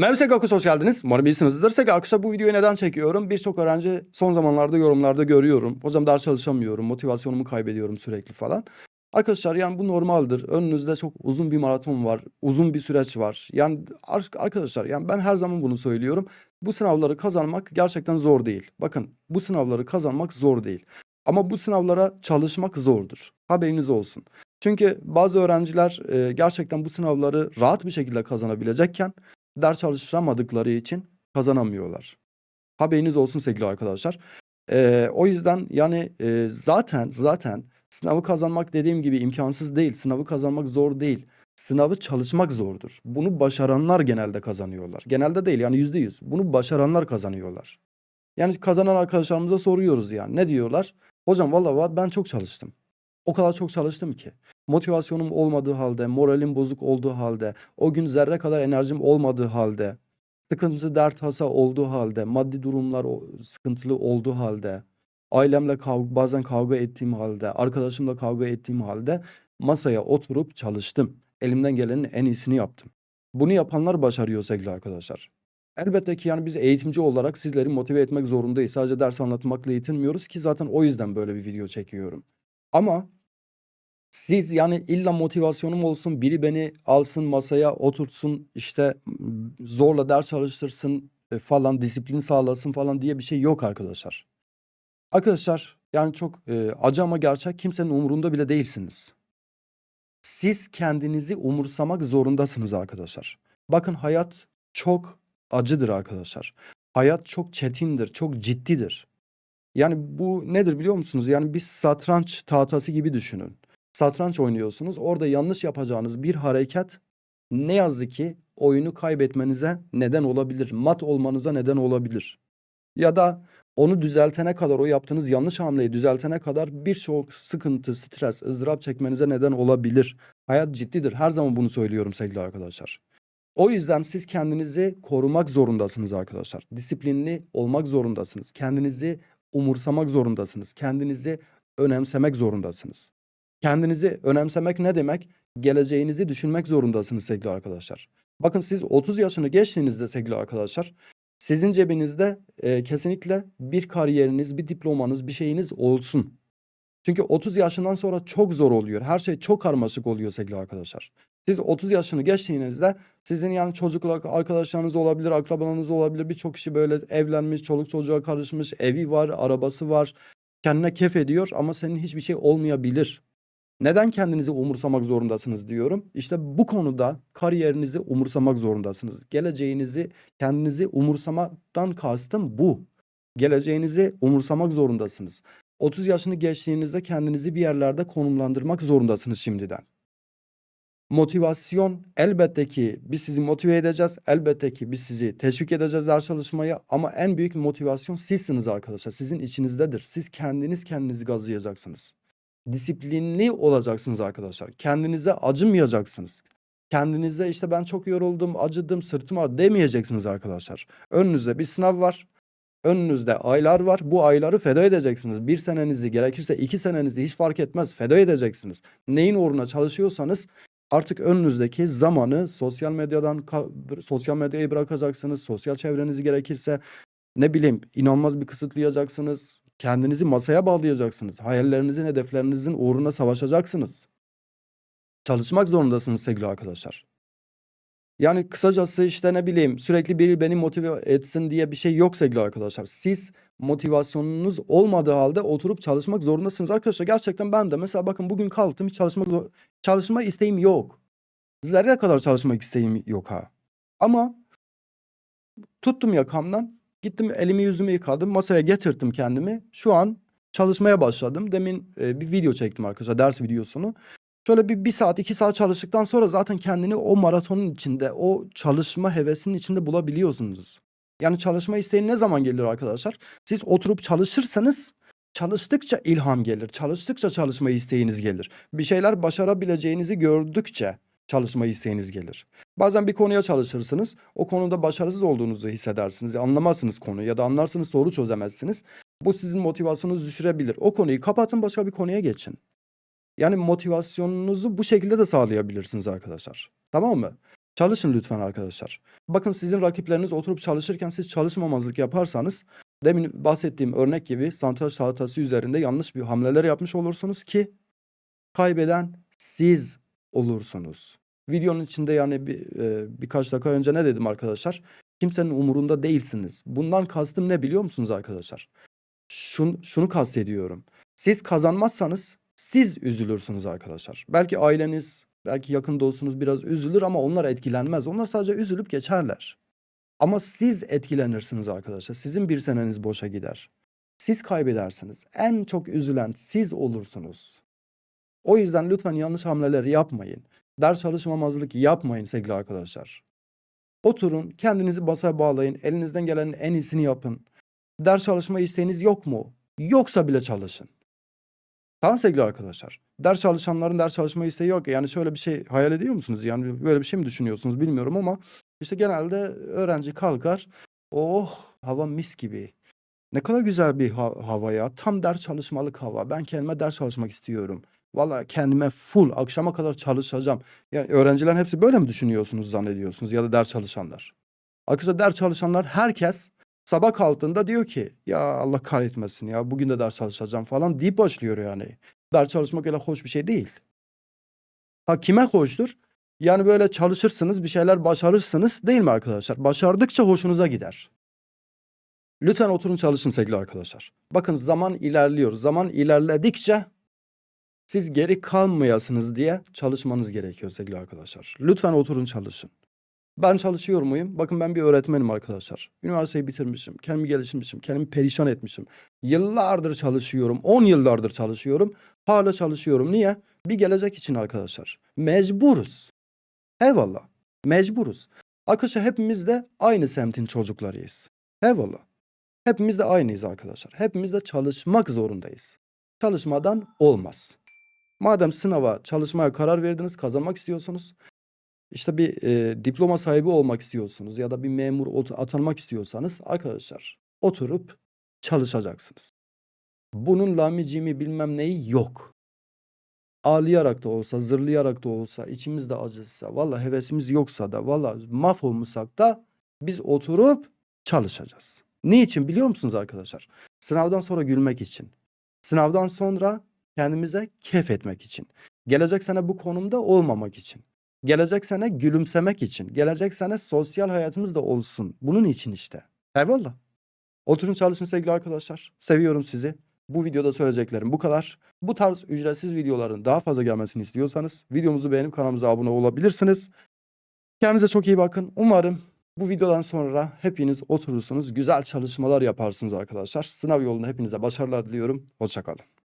Merhaba Sek Akış hoş geldiniz. Umarım iyisinizdir. Sek Akış'a bu videoyu neden çekiyorum? Birçok öğrenci son zamanlarda yorumlarda görüyorum. Hocam ders çalışamıyorum, motivasyonumu kaybediyorum sürekli falan. Arkadaşlar yani bu normaldir. Önünüzde çok uzun bir maraton var, uzun bir süreç var. Yani ar- arkadaşlar yani ben her zaman bunu söylüyorum. Bu sınavları kazanmak gerçekten zor değil. Bakın bu sınavları kazanmak zor değil. Ama bu sınavlara çalışmak zordur. Haberiniz olsun. Çünkü bazı öğrenciler e, gerçekten bu sınavları rahat bir şekilde kazanabilecekken ders çalışamadıkları için kazanamıyorlar. Haberiniz olsun sevgili arkadaşlar. Ee, o yüzden yani e, zaten zaten sınavı kazanmak dediğim gibi imkansız değil. Sınavı kazanmak zor değil. Sınavı çalışmak zordur. Bunu başaranlar genelde kazanıyorlar. Genelde değil yani yüzde yüz. Bunu başaranlar kazanıyorlar. Yani kazanan arkadaşlarımıza soruyoruz yani. Ne diyorlar? Hocam vallahi ben çok çalıştım. O kadar çok çalıştım ki. Motivasyonum olmadığı halde, moralim bozuk olduğu halde, o gün zerre kadar enerjim olmadığı halde, sıkıntı, dert, tasa olduğu halde, maddi durumlar sıkıntılı olduğu halde, ailemle kavga, bazen kavga ettiğim halde, arkadaşımla kavga ettiğim halde masaya oturup çalıştım. Elimden gelenin en iyisini yaptım. Bunu yapanlar başarıyor sevgili arkadaşlar. Elbette ki yani biz eğitimci olarak sizleri motive etmek zorundayız. Sadece ders anlatmakla yetinmiyoruz ki zaten o yüzden böyle bir video çekiyorum. Ama siz yani illa motivasyonum olsun, biri beni alsın masaya oturtsun, işte zorla ders çalıştırsın e, falan, disiplin sağlasın falan diye bir şey yok arkadaşlar. Arkadaşlar yani çok e, acı ama gerçek kimsenin umurunda bile değilsiniz. Siz kendinizi umursamak zorundasınız arkadaşlar. Bakın hayat çok acıdır arkadaşlar. Hayat çok çetindir, çok ciddidir. Yani bu nedir biliyor musunuz? Yani bir satranç tahtası gibi düşünün. Satranç oynuyorsunuz. Orada yanlış yapacağınız bir hareket ne yazık ki oyunu kaybetmenize neden olabilir. Mat olmanıza neden olabilir. Ya da onu düzeltene kadar, o yaptığınız yanlış hamleyi düzeltene kadar birçok sıkıntı, stres, ızdırap çekmenize neden olabilir. Hayat ciddidir. Her zaman bunu söylüyorum sevgili arkadaşlar. O yüzden siz kendinizi korumak zorundasınız arkadaşlar. Disiplinli olmak zorundasınız. Kendinizi umursamak zorundasınız. Kendinizi önemsemek zorundasınız. Kendinizi önemsemek ne demek? Geleceğinizi düşünmek zorundasınız sevgili arkadaşlar. Bakın siz 30 yaşını geçtiğinizde sevgili arkadaşlar, sizin cebinizde e, kesinlikle bir kariyeriniz, bir diplomanız, bir şeyiniz olsun. Çünkü 30 yaşından sonra çok zor oluyor. Her şey çok karmaşık oluyor sevgili arkadaşlar. Siz 30 yaşını geçtiğinizde sizin yani çocukluk arkadaşlarınız olabilir, akrabalarınız olabilir. Birçok kişi böyle evlenmiş, çoluk çocuğa karışmış, evi var, arabası var. Kendine kef ediyor ama senin hiçbir şey olmayabilir. Neden kendinizi umursamak zorundasınız diyorum. İşte bu konuda kariyerinizi umursamak zorundasınız. Geleceğinizi kendinizi umursamaktan kastım bu. Geleceğinizi umursamak zorundasınız. 30 yaşını geçtiğinizde kendinizi bir yerlerde konumlandırmak zorundasınız şimdiden. Motivasyon elbette ki biz sizi motive edeceğiz. Elbette ki biz sizi teşvik edeceğiz ders çalışmaya ama en büyük motivasyon sizsiniz arkadaşlar. Sizin içinizdedir. Siz kendiniz kendinizi gazlayacaksınız. Disiplinli olacaksınız arkadaşlar. Kendinize acımayacaksınız. Kendinize işte ben çok yoruldum, acıdım, sırtım ağrı demeyeceksiniz arkadaşlar. Önünüzde bir sınav var. Önünüzde aylar var. Bu ayları feda edeceksiniz. Bir senenizi gerekirse iki senenizi hiç fark etmez feda edeceksiniz. Neyin uğruna çalışıyorsanız artık önünüzdeki zamanı sosyal medyadan sosyal medyayı bırakacaksınız. Sosyal çevrenizi gerekirse ne bileyim inanılmaz bir kısıtlayacaksınız. Kendinizi masaya bağlayacaksınız. Hayallerinizin, hedeflerinizin uğruna savaşacaksınız. Çalışmak zorundasınız sevgili arkadaşlar. Yani kısacası işte ne bileyim sürekli biri beni motive etsin diye bir şey yok sevgili arkadaşlar. Siz motivasyonunuz olmadığı halde oturup çalışmak zorundasınız arkadaşlar. Gerçekten ben de mesela bakın bugün kalktım hiç çalışmak zor, çalışma isteğim yok. Zerre kadar çalışmak isteğim yok ha. Ama tuttum yakamdan gittim elimi yüzümü yıkadım masaya getirdim kendimi. Şu an çalışmaya başladım. Demin e, bir video çektim arkadaşlar ders videosunu. Şöyle bir, bir saat iki saat çalıştıktan sonra zaten kendini o maratonun içinde o çalışma hevesinin içinde bulabiliyorsunuz. Yani çalışma isteği ne zaman gelir arkadaşlar? Siz oturup çalışırsanız çalıştıkça ilham gelir. Çalıştıkça çalışma isteğiniz gelir. Bir şeyler başarabileceğinizi gördükçe çalışma isteğiniz gelir. Bazen bir konuya çalışırsınız. O konuda başarısız olduğunuzu hissedersiniz. Anlamazsınız konuyu ya da anlarsınız soru çözemezsiniz. Bu sizin motivasyonunuzu düşürebilir. O konuyu kapatın başka bir konuya geçin. Yani motivasyonunuzu bu şekilde de sağlayabilirsiniz arkadaşlar. Tamam mı? Çalışın lütfen arkadaşlar. Bakın sizin rakipleriniz oturup çalışırken siz çalışmamazlık yaparsanız demin bahsettiğim örnek gibi santraç tahtası üzerinde yanlış bir hamleler yapmış olursunuz ki kaybeden siz olursunuz. Videonun içinde yani bir, e, birkaç dakika önce ne dedim arkadaşlar? Kimsenin umurunda değilsiniz. Bundan kastım ne biliyor musunuz arkadaşlar? Şun, şunu kastediyorum. Siz kazanmazsanız siz üzülürsünüz arkadaşlar. Belki aileniz, belki yakın dostunuz biraz üzülür ama onlar etkilenmez. Onlar sadece üzülüp geçerler. Ama siz etkilenirsiniz arkadaşlar. Sizin bir seneniz boşa gider. Siz kaybedersiniz. En çok üzülen siz olursunuz. O yüzden lütfen yanlış hamleler yapmayın. Ders çalışmamazlık yapmayın sevgili arkadaşlar. Oturun, kendinizi masaya bağlayın, elinizden gelenin en iyisini yapın. Ders çalışma isteğiniz yok mu? Yoksa bile çalışın. Tamam sevgili arkadaşlar. Ders çalışanların ders çalışma isteği yok. Yani şöyle bir şey hayal ediyor musunuz? Yani böyle bir şey mi düşünüyorsunuz bilmiyorum ama işte genelde öğrenci kalkar. Oh hava mis gibi. Ne kadar güzel bir ha- hava. Tam ders çalışmalık hava. Ben kendime ders çalışmak istiyorum. Valla kendime full akşama kadar çalışacağım. Yani öğrencilerin hepsi böyle mi düşünüyorsunuz zannediyorsunuz ya da ders çalışanlar? Arkadaşlar ders çalışanlar herkes sabah kalktığında diyor ki ya Allah kahretmesin ya bugün de ders çalışacağım falan deyip başlıyor yani. Ders çalışmak öyle hoş bir şey değil. Ha kime hoştur? Yani böyle çalışırsınız bir şeyler başarırsınız değil mi arkadaşlar? Başardıkça hoşunuza gider. Lütfen oturun çalışın sevgili arkadaşlar. Bakın zaman ilerliyor. Zaman ilerledikçe siz geri kalmayasınız diye çalışmanız gerekiyor sevgili arkadaşlar. Lütfen oturun çalışın. Ben çalışıyor muyum? Bakın ben bir öğretmenim arkadaşlar. Üniversiteyi bitirmişim, kendimi geliştirmişim, kendimi perişan etmişim. Yıllardır çalışıyorum, 10 yıllardır çalışıyorum. Hala çalışıyorum. Niye? Bir gelecek için arkadaşlar. Mecburuz. Eyvallah. Mecburuz. Arkadaşlar hepimiz de aynı semtin çocuklarıyız. Eyvallah. Hepimiz de aynıyız arkadaşlar. Hepimiz de çalışmak zorundayız. Çalışmadan olmaz. Madem sınava çalışmaya karar verdiniz, kazanmak istiyorsunuz. İşte bir e, diploma sahibi olmak istiyorsunuz ya da bir memur atanmak istiyorsanız arkadaşlar oturup çalışacaksınız. Bunun lamicimi bilmem neyi yok. Ağlayarak da olsa, zırlayarak da olsa, içimizde acısı, valla hevesimiz yoksa da, valla mahvolmuşsak da biz oturup çalışacağız. Niçin biliyor musunuz arkadaşlar? Sınavdan sonra gülmek için. Sınavdan sonra kendimize keyif etmek için. Gelecek sene bu konumda olmamak için. Gelecek sene gülümsemek için. Gelecek sene sosyal hayatımız da olsun. Bunun için işte. Eyvallah. Oturun çalışın sevgili arkadaşlar. Seviyorum sizi. Bu videoda söyleyeceklerim bu kadar. Bu tarz ücretsiz videoların daha fazla gelmesini istiyorsanız videomuzu beğenip kanalımıza abone olabilirsiniz. Kendinize çok iyi bakın. Umarım bu videodan sonra hepiniz oturursunuz. Güzel çalışmalar yaparsınız arkadaşlar. Sınav yolunda hepinize başarılar diliyorum. Hoşçakalın.